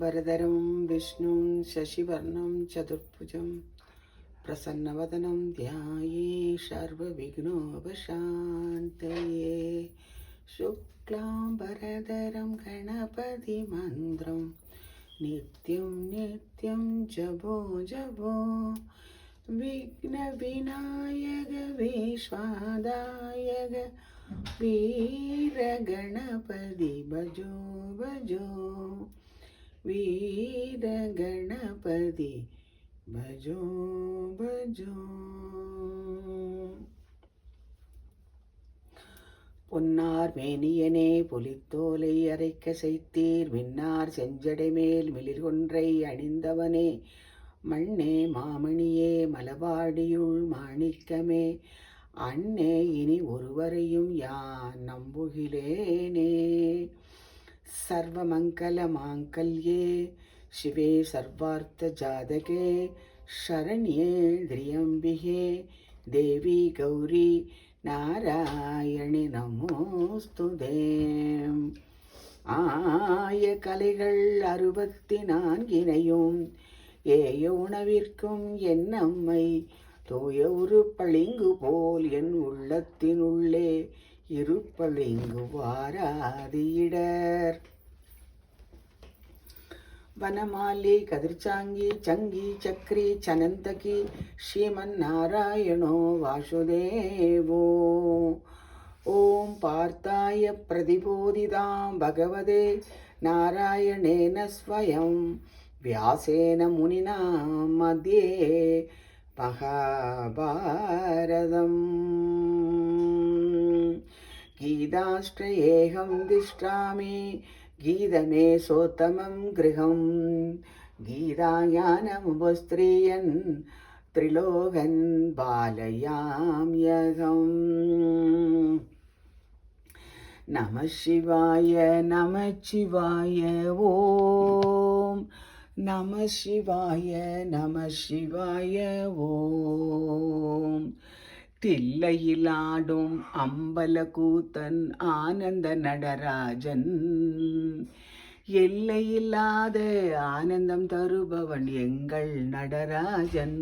വരദരം വിഷ്ണു ശശിവർണം ചതുർഭുജം പ്രസന്നവദനം ധ്യായേ സർവവിഘ്നോപശാന്തയേ. ശുക്ലാംബരധരം ഗണപതിമന്ത്രം നിത്യം നിത്യം ജപോ ജപോ. വിഘ്നവിനായക വിശ്വാദായക വീരഗണപതി ഭജോ ഭജോ. ವೇದ ಗಣಪತಿ ಭಜೋ ಭಜೋ பொன்னார் மேனியனே புலித்தோலை அரைக்க செய்தீர். மின்னார் செஞ்சடை மேல் மிளிர்கொன்றை அணிந்தவனே. மண்ணே மாமணியே மலவாடியுள் மாணிக்கமே. அண்ணே இனி ஒருவரையும் யான் நம்புகிலேனே சர்வமங்கல மாங்கல்யே சிவே சர்வார்த்த ஜாதகே शरण्ये त्र्यम्बिके देवी गौरी நாராயணி நமோஸ்துதே ஆய கலைகள் அறுபத்தி நான்கினையும் ஏய உணவிற்கும் என் அம்மை தூய உருப்பளிங்கு போல் என் உள்ளத்தினுள்ளே இருப்பல் இங்கு வாராது இடர் வனமாலி கதிர்ச்சாங்கி சங்கி சக்ரி சனந்தகி ஸ்ரீமன் நாராயணோ வாசுதேவோ. ஓம் பார்த்தாய பிரதிபோதிதாம் பகவதே நாராயணேன ஸ்வயம் व्यासेन मुनिना मध्ये महाभारतम् गीताष्ट्रयेऽहं दिष्टामि गीतमे सोत्तमं गृहं गीतायानमुपस्त्रीयन् त्रिलोकन् बालयाम्यहम् नमः शिवाय नमः शिवाय ॐ नमः शिवाय नमः शिवाय ॐ தில்லையிலாடும் அம்பலகூத்தன் ஆனந்த நடராஜன். எல்லையில்லாத ஆனந்தம் தருபவன் எங்கள் நடராஜன்.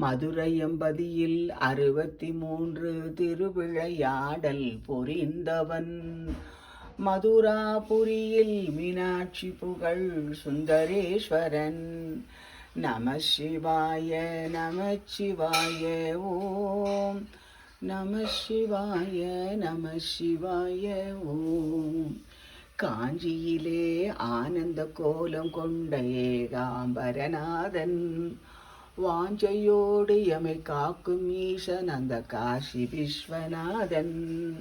மதுரையம்பதியில் அறுபத்தி மூன்று திருவிளையாடல் புரிந்தவன். மதுராபுரியில் மீனாட்சி புகழ் சுந்தரேஸ்வரன். நம சிவாய நம சிவாய ஓம். நம சிவாய நம சிவாய ஓம். காஞ்சியிலே ஆனந்த கோலம் கொண்ட ஏகாம்பரநாதன் வாஞ்சையோடு எமை காக்கும் ஈசன் அந்த காசி விஸ்வநாதன்.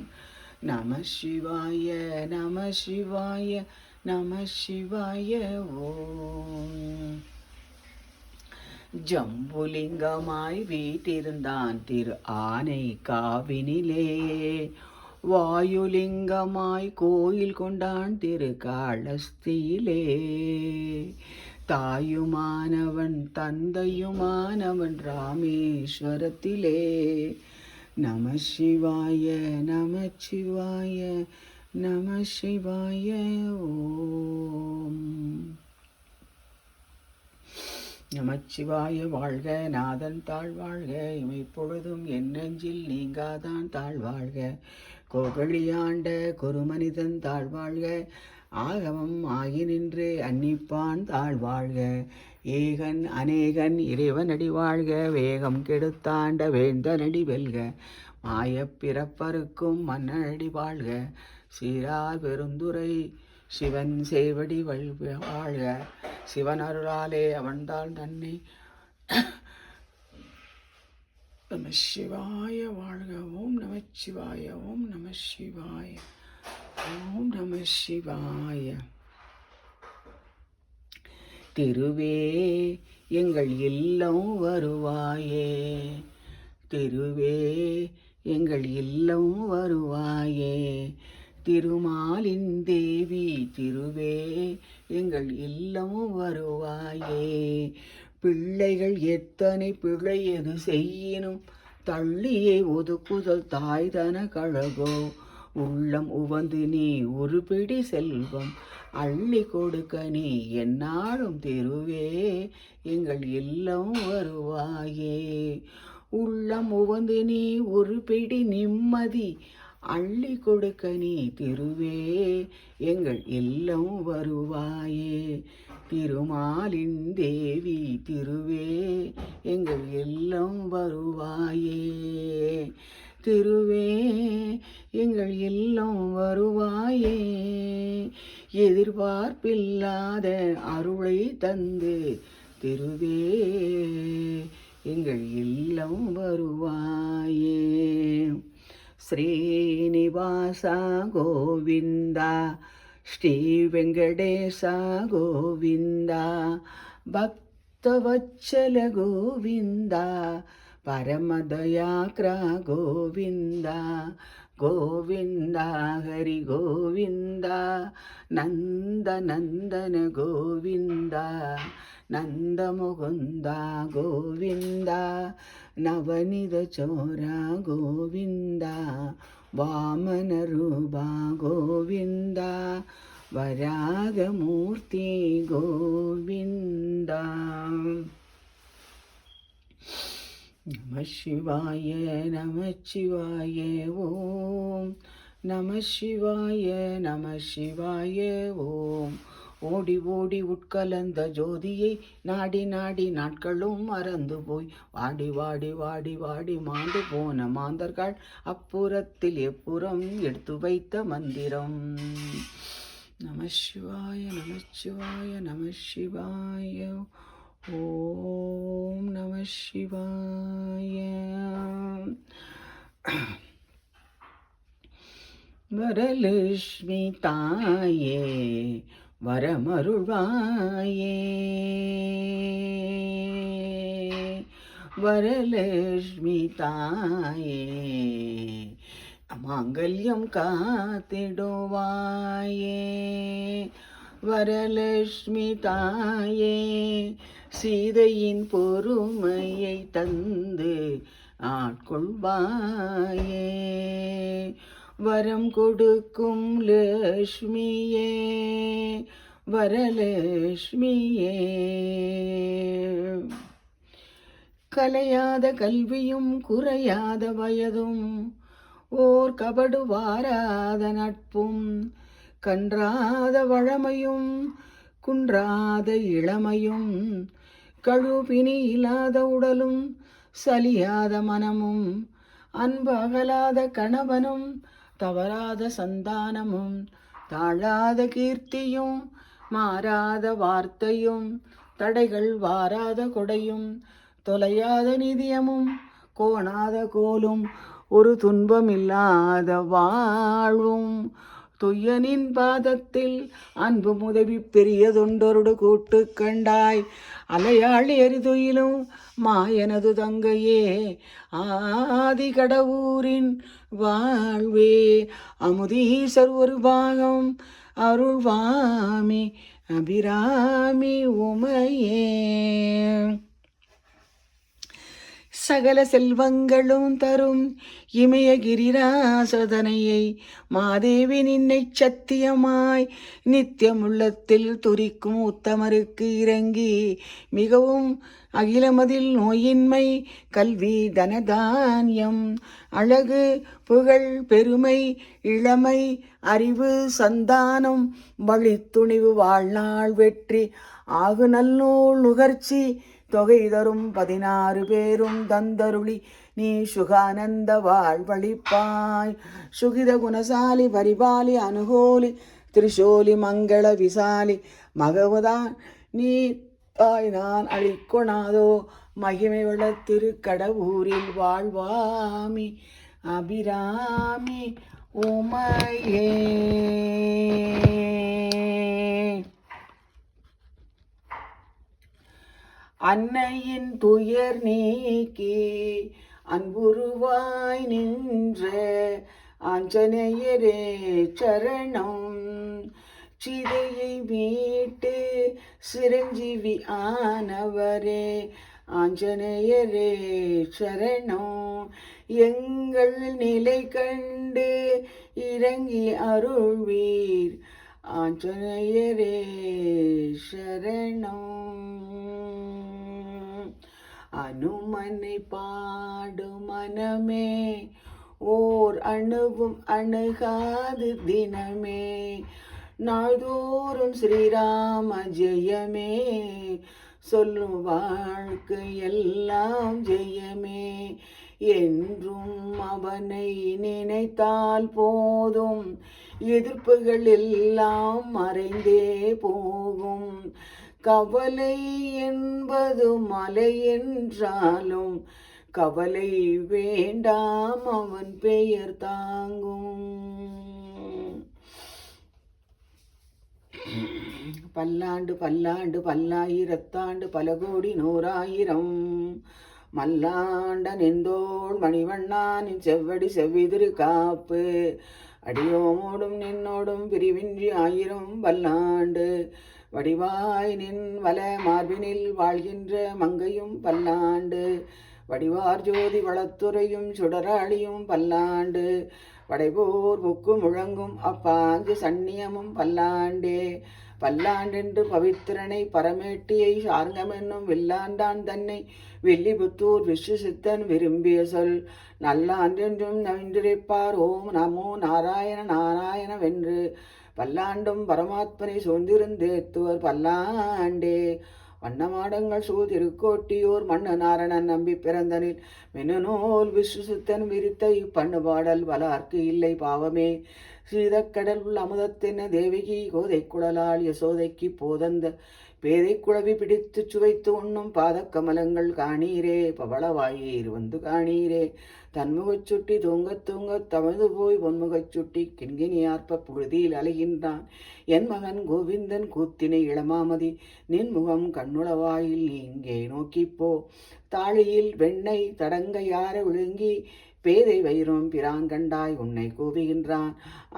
நம சிவாய நம சிவாய நம சிவாய ஓம். ஜம்புலிங்கமாய் வீட்டிருந்தான் திரு ஆனை காவினிலே. வாயுலிங்கமாய் கோயில் கொண்டான் திரு காலஸ்தியிலே தாயுமானவன் தந்தையுமானவன் ராமேஸ்வரத்திலே. நம சிவாய நம சிவாய நம சிவாய ஓ நமச்சிவாய வாழ்க நாதன் தாழ்வாழ்க இமைப்பொழுதும் என் நெஞ்சில் நீங்காதான் தாழ்வாழ்க கோகழியாண்ட குருமனிதன் தாழ்வாழ்க ஆகமம் ஆகி நின்று அன்னிப்பான் தாழ்வாழ்க ஏகன் அநேகன் இறைவனடி வாழ்க வேகம் கெடுத்தாண்ட வேந்தனடி வெல்க. மாயப் பிறப்பருக்கும் மன்னனடி வாழ்க சீரார் பெருந்துரை சிவன் சேவடி வாழ்க. சிவன் அருளாலே அவன்தாள் தன்னை நம சிவாய வாழ்க. ஓம் நம சிவாய. ஓம் நம சிவாய. ஓம் நம சிவாய. திருவே எங்கள் இல்லம் வருவாயே. திருவே எங்கள் இல்லம் வருவாயே. திருமாலின் தேவி திருவே எங்கள் இல்லமும் வருவாயே. பிள்ளைகள் எத்தனை பிழை எது செய்யினும் தள்ளியே ஒதுக்குதல் தாய் தன கழகோ. உள்ளம் உவந்து நீ ஒரு பிடி செல்வம் அள்ளி கொடுக்க நீ என்னாலும் தெருவே. எங்கள் இல்லம் வருவாயே. உள்ளம் உவந்து நீ ஒரு பிடி நிம்மதி அள்ளி கொடுக்க நீ திருவே எங்கள் இல்லம் வருவாயே. திருமாலின் தேவி திருவே எங்கள் இல்லம் வருவாயே. திருவே எங்கள் எல்லாம் வருவாயே. எதிர்பார்ப்பில்லாத அருளை தந்து திருவே எங்கள் எல்லாம் வருவாயே. శ్రీనివాస గోవింద శ్రీ వెంకటేశ గోవింద భక్తవత్సల గోవింద పరమదయాక్ర గోవింద గోవింద హరి గోవింద నందనందన గోవింద నందముకుంద గోవింద ನವನಿದ ಚೋರ ಗೋವಿಂದ ವಾಮನ ರೂಪ ಗೋವಿಂದ ವರಾಗಮೂರ್ತಿ ಗೋವಿಂದ நம சிவாய நம சிவாய ஓம் நம சிவாய நம சிவாய ஓம் ஓடி ஓடி உட்கலந்த ஜோதியை நாடி நாடி நாட்களும் மறந்து போய். வாடி வாடி வாடி வாடி மாண்டு போன மாந்தர்கள் அப்புறத்தில் எப்புறம் எடுத்து வைத்த மந்திரம்? நம சிவாய நம சிவாய நம சிவாய. ஓம் நம சிவாய. வரலட்சுமி தாயே வரமருள்வாயே. வரலட்சுமி தாயே மாங்கல்யம் காத்திடுவாயே. வரலட்சுமி தாயே சீதையின் பொறுமையை தந்து ஆட்கொள்வாயே. வரம் கொடுக்கும் லட்சுமியே வரலட்சுமியே. கலையாத கல்வியும் குறையாத வயதும் ஓர் கபடு வாராத நட்பும் கன்றாத வழமையும் குன்றாத இளமையும் கழுபினி இல்லாத உடலும் சலியாத மனமும் அன்பகலாத கணவனும் தவறாத சந்தானமும் தாழாத கீர்த்தியும் மாறாத வார்த்தையும் தடைகள் வாராத கொடையும் தொலையாத நிதியமும் கோணாத கோலும் ஒரு துன்பமில்லாத வாழ்வும் துய்யனின் பாதத்தில் அன்பு உதவி பெரியதொண்டொருடு கூட்டு கண்டாய். அலையாள் எரிதுயிலும் மாயனது தங்கையே ஆதி கடவுரின் வாழ்வே. அமுதீசர் ஒரு பாகம் அருள்வாமி அபிராமி உமையே. சகல செல்வங்களும் தரும் இமயகிரிராசதனையை மாதேவி நின்னை சத்தியமாய் நித்தியமுள்ளத்தில் துரிக்கும் உத்தமருக்கு இறங்கி. மிகவும் அகிலமதில் நோயின்மை கல்வி தனதானியம் அழகு புகழ் பெருமை இளமை அறிவு சந்தானம் வழித்துணிவு வாழ்நாள் வெற்றி ஆகு நல்லூல் நுகர்ச்சி தொகை தரும் பதினாறு பேரும் தந்தருளி நீ சுகானந்த வாழ்வழிப்பாய். சுகித குணசாலி பரிபாலி அனுகோலி திரிசோலி மங்கள விசாலி மகவுதான் நீ தாய் நான் அழிக்கொணாதோ. மகிமை உள்ள திருக்கடவுரில் வாழ்வாமி அபிராமி உமையே. அன்னையின் துயர் நீக்கி அன்புருவாய் நின்ற ஆஞ்சநேயரே சரணம். சிதையை மீட்டு சிரஞ்சீவி ஆனவரே ஆஞ்சநேயரே சரணம். எங்கள் நிலை கண்டு இறங்கி அருள்வீர் ஆஞ்சநேயரே சரணம். அனுமனை பாடும் மனமே. ஓர் அணுவும் அணுகாது தினமே. நாள்தோறும் ஸ்ரீராம ஜெயமே. சொல்லும் வாழ்க்கை எல்லாம் ஜெயமே. என்றும் அவனை நினைத்தால் போதும். எதிர்ப்புகள் எல்லாம் மறைந்தே போகும். கவலை என்பது மலை என்றாலும் கவலை வேண்டாம் அவன் பெயர் தாங்கும். பல்லாண்டு பல்லாண்டு பல்லாயிரத்தாண்டு பல கோடி நூறாயிரம். மல்லாண்ட நெந்தோள் மணிவண்ணானின் செவ்வடி செவ்விதிரு காப்பு. அடியோமோடும் நின்னோடும் பிரிவின்றி ஆயிரம் பல்லாண்டு. வடிவாய் நின் வல மார்பினில் வாழ்கின்ற மங்கையும் பல்லாண்டு. வடிவார் ஜோதி வளத்துறையும் சுடராளியும் பல்லாண்டு. வடைபோர் புக்கு முழங்கும் அப்பாங்கு சன்னியமும் பல்லாண்டே. பல்லாண்டென்று பவித்திரனை பரமேட்டியை சார்ந்தமென்னும் வில்லாண்டான் தன்னை. வெள்ளிபுத்தூர் விஸ்வசித்தன் விரும்பிய சொல் நல்லாண்டென்றும் நவின்றிருப்பார் ஓம் நமோ நாராயண நாராயணவென்று பல்லாண்டும் பரமாத்மனை சூழ்ந்திருந்தேத்துவர் பல்லாண்டே. வண்ணமாடங்கள் சூ திருக்கோட்டியோர் மண்ணு நாரணன் நம்பி பிறந்தனில் மெனநூல் விஸ்வசித்தன் விரித்த இப்பண்ணு பாடல் வலார்க்கு இல்லை பாவமே. சீதக்கடல் உள்ள அமுதத்தென்ன தேவகி கோதை குடலால் யசோதைக்கு போதந்த பேதை குழவி பிடித்து சுவைத்து உண்ணும் பாதக்கமலங்கள் காணீரே பவளவாயீர் வந்து காணீரே. தன்முகச் சுட்டி தூங்க தூங்க தமது போய் பொன்முகச் சுட்டி கிண்கிணியார்ப்ப புழுதியில் அலைகின்றான். என் மகன் கோவிந்தன் கூத்தினை இளமாமதி நின் முகம் கண்ணுளவாயில் நீ இங்கே நோக்கிப்போ தாழியில் வெண்ணெய் தடங்க யார விழுங்கி பேதை வயிறும் பிராங்கண்டாய் உன்னை கூவுகின்றான்.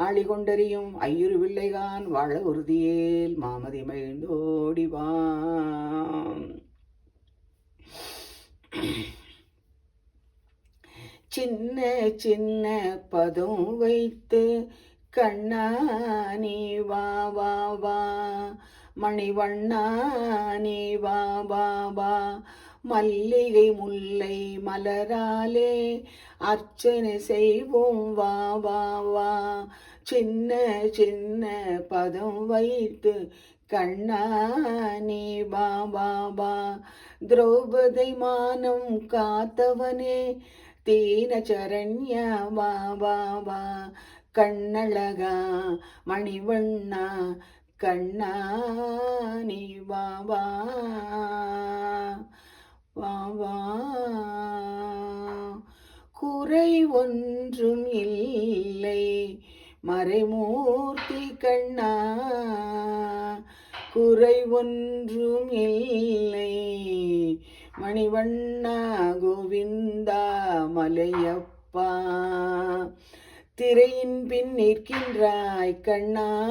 ஆளி கொண்டறியும் ஐயுறு பிள்ளைகான் வாழ உறுதியேல் மாமதி மகிழ்ந்தோடிவான் சின்ன சின்ன பதம் வைத்து கண்ணா நீ வா வா வா. மணிவண்ணா நீ வா வா வா. மல்லிகை முல்லை மலராலே அர்ச்சனை செய்வோம். வா வா வா. சின்ன சின்ன பதம் வைத்து கண்ணா வா வா வா. திரௌபதி மானம் காத்தவனே தீன சரண்யா வா வா வா. கண்ணழகா மணிவண்ணா கண்ணா நீ வா வா. குறை ஒன்றும் இல்லை. மறைமூர்த்தி கண்ணா. குறை ஒன்றும் இல்லை. மணிவண்ணா கோவிந்தா மலையப்பா. திரையின் பின் நிற்கின்றாய் கண்ணா.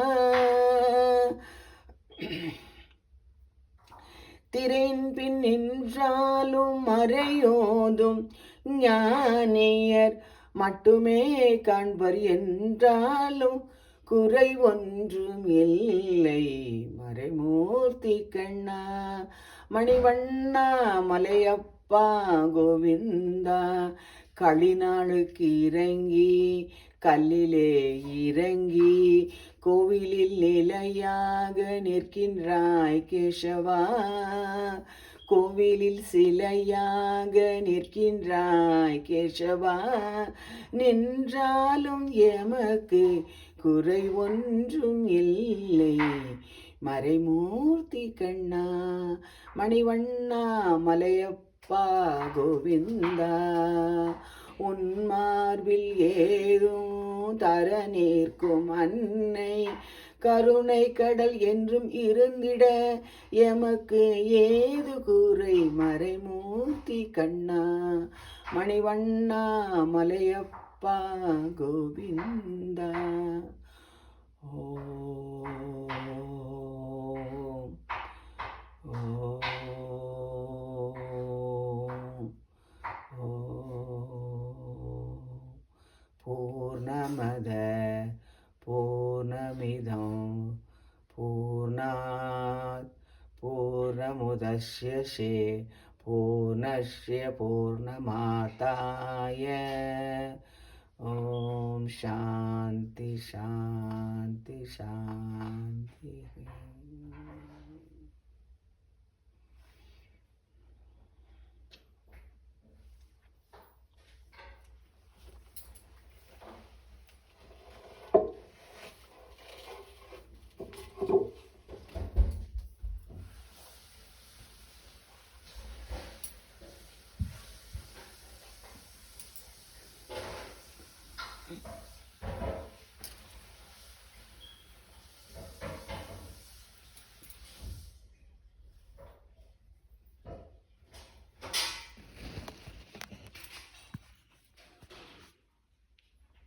திரையின் பின் நின்றாலும் மறையோதும் ஞானியர். மட்டுமே காண்பர் என்றாலும் குறை ஒன்றும் இல்லை. மறைமூர்த்தி கண்ணா மணிவண்ணா மலையப்பா கோவிந்தா களிநாளுக்கு இறங்கி கல்லிலே இறங்கி கோவிலில் நிலையாக நிற்கின்றாய் கேசவா. கோவிலில் சிலையாக நிற்கின்றாய் கேசவா. நின்றாலும் எமக்கு குறை ஒன்றும் இல்லை. மறைமூர்த்தி கண்ணா மணிவண்ணா மலையப்பா கோவிந்தா. உன் மார்பில் ஏதும் தர நிற்கும் அன்னை. கருணை கடல் என்றும் இருந்திட எமக்கு ஏது கூரை? மறைமூர்த்தி கண்ணா. மணிவண்ணா மலையப்பா கோவிந்தா. ஓ पूर्णमद पूर्णमिद पूर्णात् पूर्णमुदश्यसे पूर्णस्य पूर्णमाताय। ॐ शान्ति शान्ति शान्तिः।